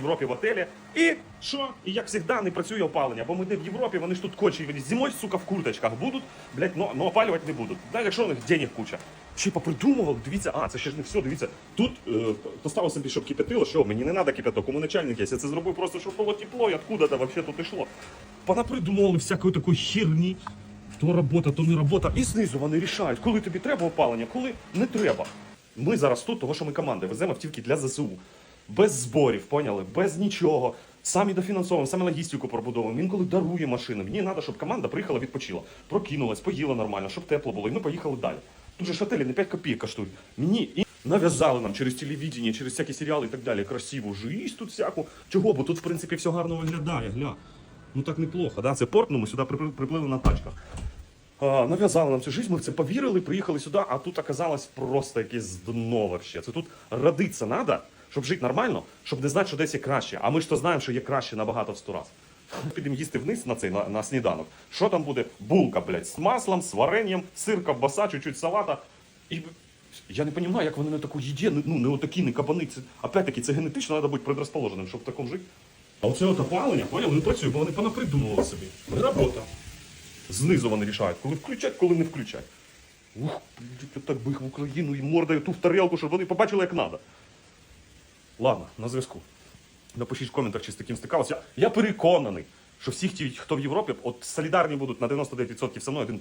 Європі в отелі. І що? І як завжди не працює опалення, бо ми де в Європі, вони ж тут кочі, вони зимою, сука, в курточках будуть, блядь, но, но опалювати не будуть. Да, якщо у них денег куча. Ще попридумували, дивіться, а, це ще ж не все, дивіться. Тут е, поставив собі, щоб кипятило, що мені не треба кипяток, кому начальник є. Я це зробив просто, щоб було тепло, і откуда то вообще тут йшло. Понапридумували всякої такої херні. То робота, то не робота. І знизу вони рішають, коли тобі треба опалення, коли не треба. Ми зараз тут, того що ми команди, веземо автівки для ЗСУ. Без зборів, поняли? Без нічого. Самі дофінансовуємо, самі логістику пробудовуємо. Інколи дарує машини. Мені треба, щоб команда приїхала, відпочила, прокинулась, поїла нормально, щоб тепло було, і ми поїхали далі. Тут же ж готелі не 5 копійок коштують. Мені і нав'язали нам через телевідення, через всякі серіали і так далі. Красиву жизнь тут всяку. Чого? Бо тут, в принципі, все гарно виглядає. Гля. Ну так неплохо, да? Це порт, ну ми сюди припли- приплили на тачках. А, нав'язали нам цю жизнь, ми в це повірили, приїхали сюди, а тут оказалось просто якесь дно вообще. Це тут родиться треба, щоб жити нормально, щоб не знати, що десь є краще. А ми ж то знаємо, що є краще набагато в сто раз. Підемо їсти вниз на цей на, на сніданок. Що там буде? Булка, блядь, з маслом, з варенням, сир, ковбаса, чуть-чуть салата. І я не розумію, як вони на таку їді, ну не отакі, не кабани. Опять-таки, це генетично треба бути предрозположеним, щоб в такому жити. А оце от опалення, поняли, не працює, бо вони понапридумували собі. Не робота. Знизу вони рішають, коли включать, коли не включать. Ух, блядь, так би їх в Україну і мордою ту в тарелку, щоб вони побачили, як треба. Ладно, на зв'язку. Напишіть в коментах, чи з таким стикалися. Я, переконаний, що всі, хто в Європі, от солідарні будуть на 99% со мною, один